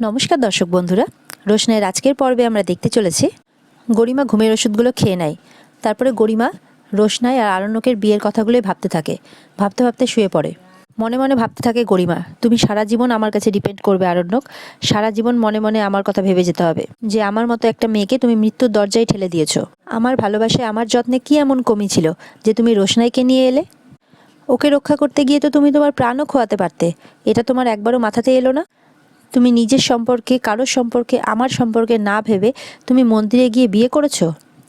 নমস্কার দর্শক বন্ধুরা। রোশনের আজকের পর্বে আমরা দেখতে চলেছি, গরিমা ঘুমের ওষুধগুলো খেয়ে নেয়। তারপরে গরিমা, রোশনাই আর আরণ্যকের বিয়ের কথাগুলোই ভাবতে থাকে, ভাবতে ভাবতে শুয়ে পড়ে। মনে মনে ভাবতে থাকে, গরিমা, তুমি সারা জীবন আমার কাছে ডিপেন্ড করবে আরণ্যক, সারা জীবন মনে মনে আমার কথা ভেবে যেতে হবে, যে আমার মতো একটা মেয়েকে তুমি মৃত্যুর দরজায় ঠেলে দিয়েছ। আমার ভালোবাসায় আমার যত্নে কি এমন কমি ছিল, যে তুমি রোশনাইকে নিয়ে এলে? ওকে রক্ষা করতে গিয়ে তো তুমি তোমার প্রাণও খোয়াতে পারতে, এটা তোমার একবারও মাথাতে এলো না? তুমি নিজের সম্পর্কে, কারোর সম্পর্কে, আমার সম্পর্কে না ভেবে তুমি মন্দিরে গিয়ে বিয়ে করেছ?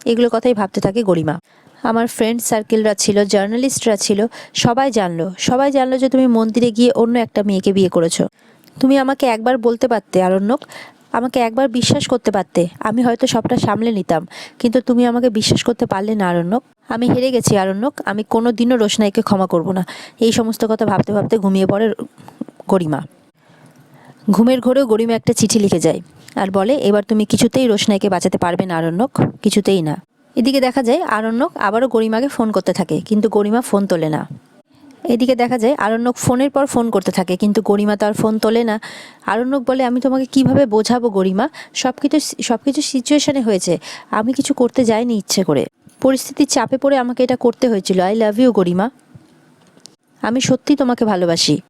এগুলো কথাই ভাবতে থাকে গরিমা। আমার ফ্রেন্ড সার্কেলরা ছিল জার্নালিস্টরা ছিল, সবাই জানলো। সবাই জানলো যে তুমি মন্দিরে গিয়ে অন্য একটা মেয়েকে বিয়ে করেছ। তুমি আমাকে একবার বলতে পারতে, আরণ্যক? আমাকে একবার বিশ্বাস করতে পারতে। আমি হয়তো সবটা সামলে নিতাম, কিন্তু তুমি আমাকে বিশ্বাস করতে পারলে না, আরণ্যক। আমি হেরে গেছি, আরণ্যক। আমি কোনো দিনও রোশনাইকে ক্ষমা করব না। এই সমস্ত কথা ভাবতে ভাবতে ঘুমিয়ে পড়ে গরিমা। ঘুমের ঘোরেও গরিমা একটা চিঠি লিখে যায় আর বলে, এবার তুমি কিছুতেই রোশনাইকে বাঁচাতে পারবে না, আরণ্যক। কিছুতেই না। এদিকে দেখা যায়, আরণ্যক আবারও গরিমাকে ফোন করতে থাকে, কিন্তু গরিমা ফোন তোলে না। এদিকে দেখা যায়, আরণ্যক ফোনের পর ফোন করতে থাকে, কিন্তু গরিমা তো আর ফোন তোলে না। আরণ্যক বলে, আমি তোমাকে কীভাবে বোঝাবো গরিমা? সব কিছু সব কিছু সিচুয়েশানে হয়েছে। আমি কিছু করতে যাইনি ইচ্ছে করে। পরিস্থিতির চাপে পড়ে আমাকে এটা করতে হয়েছিল। I love you Garima. আমি সত্যি তোমাকে ভালোবাসি।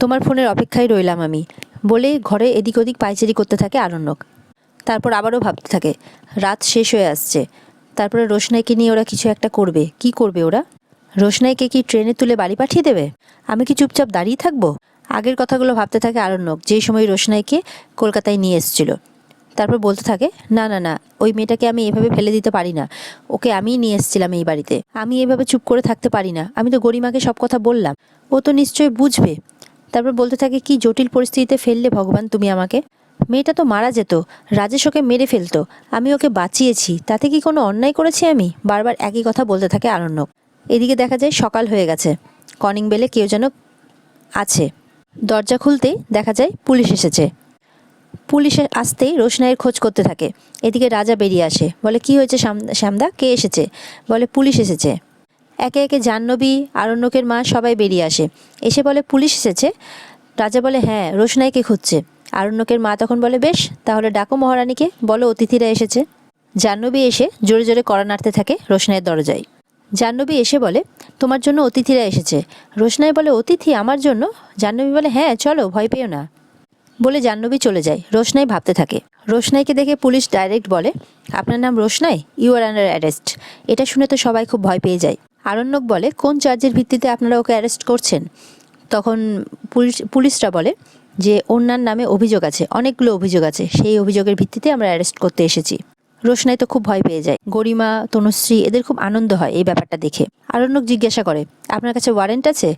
তোমার ফোনের অপেক্ষায় রইলাম আমি। বলে ঘরে এদিক ওদিক পাইচারি করতে থাকে আরণ্যক। তারপর আবারও ভাবতে থাকে, রাত শেষ হয়ে আসছে। তারপরে রোশনাইকে নিয়ে ওরা কিছু একটা করবে। কি করবে ওরা? রোশনাইকে কি ট্রেনে তুলে বাড়ি পাঠিয়ে দেবে? আমি কি চুপচাপ দাঁড়িয়ে থাকব? আগের কথাগুলো ভাবতে থাকে আরণ্যক যেই সময় রোশনাইকে কলকাতায় নিয়ে এসেছিল। তারপর বলতে থাকে, না না না, ওই মেয়েটাকে আমি এভাবে ফেলে দিতে পারি না। ওকে আমিই নিয়ে এসেছিলাম এই বাড়িতে। আমি এভাবে চুপ করে থাকতে পারি না। আমি তো গরিমাকে সব কথা বললাম। ও তো নিশ্চয়ই বুঝবে। তারপর বলতে থাকে, কি জটিল পরিস্থিতিতে ফেললে ভগবান তুমি আমাকে? মেয়েটা তো মারা যেত, রাজেশ ওকে মেরে ফেলতো, আমি ওকে বাঁচিয়েছি, তাতে কি কোনো অন্যায় করেছি আমি? বারবার একই কথা বলতে থাকে আরণ্যক। এদিকে দেখা যায় সকাল হয়ে গেছে, কনিং বেলে কেউ যেন আছে। দরজা খুলতেই দেখা যায় পুলিশ এসেছে। পুলিশ আসতেই রোশনাইয়ের খোঁজ করতে থাকে। এদিকে রাজা বেরিয়ে আসে, বলে, কি হয়েছে শ্যাম- শ্যামদা? কে এসেছে? বলে, পুলিশ এসেছে। একে একে জাহ্নবী, আরণ্যকের মা সবাই বেরিয়ে আসে। এসে বলে, পুলিশ এসেছে? রাজা বলে হ্যাঁ রোশনাইকে খুঁজছে। আরণ্যকের মা তখন বলে, বেশ, তাহলে ডাকো মহারানীকে, বলো অতিথিরা এসেছে। জাহ্নবী এসে জোরে জোরে কড়া নাড়তে থাকে রোশনাইয়ের দরজায়। জাহ্নবী এসে বলে, তোমার জন্য অতিথিরা এসেছে। রোশনাই বলে, অতিথি আমার জন্য? জাহ্নবী বলে হ্যাঁ চলো, ভয় পেও না। বলে জাহ্নবী চলে যায়। রোশনাই ভাবতে থাকে। রোশনাইকে দেখে পুলিশ ডাইরেক্ট বলে, আপনার নাম Roshnai? You are under arrest. এটা শুনে তো সবাই খুব ভয় পেয়ে যায়। আরণ্যক বলে, কোন চার্জের ভিত্তিতে আপনারা ওকে অ্যারেস্ট করছেন? তখন পুলিশ, পুলিশরা বলে যে, ওনার নামে অভিযোগ আছে, অনেকগুলো অভিযোগ আছে, সেই অভিযোগের ভিত্তিতে আমরা অ্যারেস্ট করতে এসেছি। রোশনাই তো খুব ভয় পেয়ে যায়। গরিমা, তনুশ্রী, এদের খুব আনন্দ হয় এই ব্যাপারটা দেখে। আরণ্যক জিজ্ঞাসা করে, আপনার কাছে ওয়ারেন্ট আছে?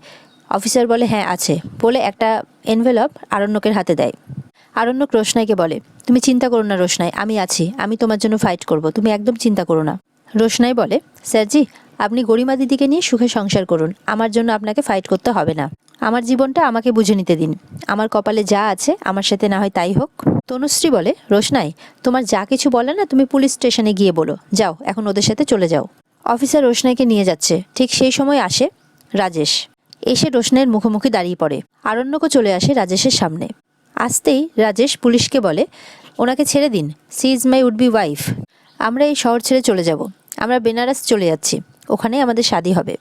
অফিসার বলে হ্যাঁ আছে। বলে একটা এনভেলপ আরণ্যকের হাতে দেয়। আরণ্যক রোশনাইকে বলে, তুমি চিন্তা করো না রোশনাই, আমি আছি, আমি তোমার জন্য ফাইট করব, তুমি একদম চিন্তা করো না। রোশনাই বলে স্যারজি আপনি গরিমা দিদিকে নিয়ে সুখে সংসার করুন। আমার জন্য আপনাকে ফাইট করতে হবে না। আমার জীবনটা আমাকে বুঝে নিতে দিন। আমার কপালে যা আছে, আমার সাথে না হয় তাই হোক। তনুশ্রী বলে, রোশনাই, তোমার যা কিছু বলে না, তুমি পুলিশ স্টেশনে গিয়ে বলো। যাও, এখন ওদের সাথে চলে যাও। অফিসার রোশনাইকে নিয়ে যাচ্ছে। ঠিক সেই সময় আসে রাজেশ। এসে রোশনাইয়ের মুখোমুখি দাঁড়িয়ে পড়ে। আরণ্যকও চলে আসে রাজেশের সামনে। আসতেই রাজেশ পুলিশকে বলে, ওনাকে ছেড়ে দিন। She is my would be wife আমরা এই শহর ছেড়ে চলে যাব। আমরা বেনারস চলে যাচ্ছি। ওখানেই আমাদের শাদি হবে।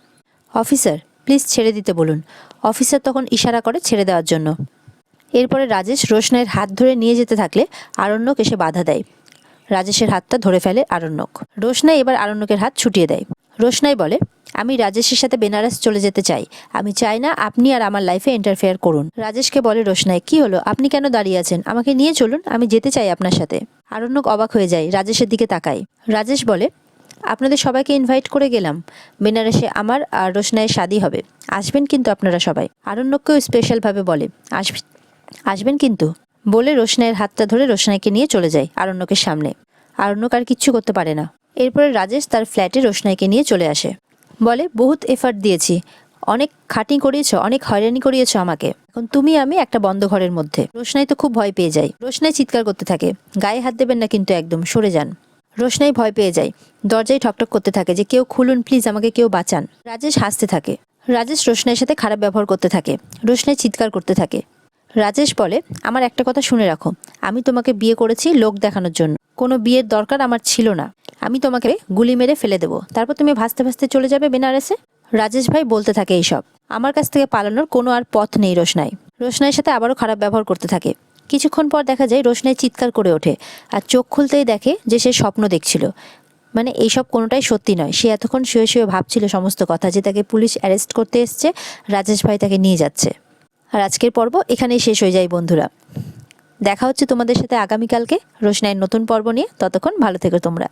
অফিসার, প্লিজ ছেড়ে দিতে বলুন। অফিসার তখন ইশারা করে ছেড়ে দেওয়ার জন্য। এরপরে রাজেশ রোশনাইয়ের হাত ধরে নিয়ে যেতে থাকলে আরণ্যক এসে বাধা দেয়। রাজেশের হাতটা ধরে ফেলে আরণ্যক। রোশনাই এবার আরণ্যকের হাত ছুটিয়ে দেয়। রোশনাই বলে, আমি রাজেশের সাথে বেনারস চলে যেতে চাই। আমি চাই না আপনি আর আমার লাইফে ইন্টারফেয়ার করুন। রাজেশকে বলে, রোশনাই, কি হলো? আপনি কেন দাঁড়িয়ে আছেন? আমাকে নিয়ে চলুন, আমি যেতে চাই আপনার সাথে। আরণ্যক অবাক হয়ে যায়, রাজেশের দিকে তাকায়। রাজেশ বলে আপনাদের সবাইকে ইনভাইট করে গেলাম। বেনারসে আমার আর রোশনাইয়ের শাদি হবে। আসবেন কিন্তু আপনারা সবাই। আরণ্যককেও স্পেশালভাবে বলে আসবে আসবেন কিন্তু। বলে রোশনাইয়ের হাতটা ধরে রোশনাইকে নিয়ে চলে যায় আরণ্যকের সামনে। আরণ্যক আর কিচ্ছু করতে পারে না। এরপরে রাজেশ তার ফ্ল্যাটে রোশনাইকে নিয়ে চলে আসে। বলে, বহুত এফার্ট দিয়েছি। অনেক খাটি করিয়েছ, অনেক হয়রানি করিয়েছ আমাকে। এখন তুমি, আমি একটা বন্ধ ঘরের মধ্যে। রোশনাই তো খুব ভয় পেয়ে যায়। রোশনাই চিৎকার করতে থাকে। গায়ে হাত দেবেন না কিন্তু একদম, সরে যান। রোশনাই ভয় পেয়ে যায়। দরজায় ঠকঠক করতে থাকে যে কেউ খুলুন, প্লিজ আমাকে কেউ বাঁচান। রাজেশ হাসতে থাকে। রাজেশ রোশনাইয়ের সাথে খারাপ ব্যবহার করতে থাকে। রোশনাই চিৎকার করতে থাকে। রাজেশ বলে, আমার একটা কথা শুনে রাখো। আমি তোমাকে বিয়ে করেছি লোক দেখানোর জন্য। কোনো বিয়ের দরকার আমার ছিল না। আমি তোমাকে গুলি মেরে ফেলে দেবো। তারপর তুমি ভাসতে ভাসতে চলে যাবে বেনারসে? রাজেশ ভাই বলতে থাকে এইসব। আমার কাছ থেকে পালানোর কোনো আর পথ নেই রোশনাই। রোশনাইয়ের সাথে আবারও খারাপ ব্যবহার করতে থাকে। কিছুক্ষণ পর দেখা যায় রোশনাই চিৎকার করে ওঠে আর চোখ খুলতেই দেখে যে সে স্বপ্ন দেখছিল। মানে এইসব কোনোটাই সত্যি নয়। সে এতক্ষণ শুয়ে শুয়ে ভাবছিল সমস্ত কথা যে তাকে পুলিশ অ্যারেস্ট করতে এসছে, রাজেশ ভাই তাকে নিয়ে যাচ্ছে। আর আজকের পর্ব এখানেই শেষ হয়ে যায় বন্ধুরা। দেখা হচ্ছে তোমাদের সাথে আগামীকালকে রোশনাইয়ের নতুন পর্ব নিয়ে। ততক্ষণ ভালো থেকো তোমরা।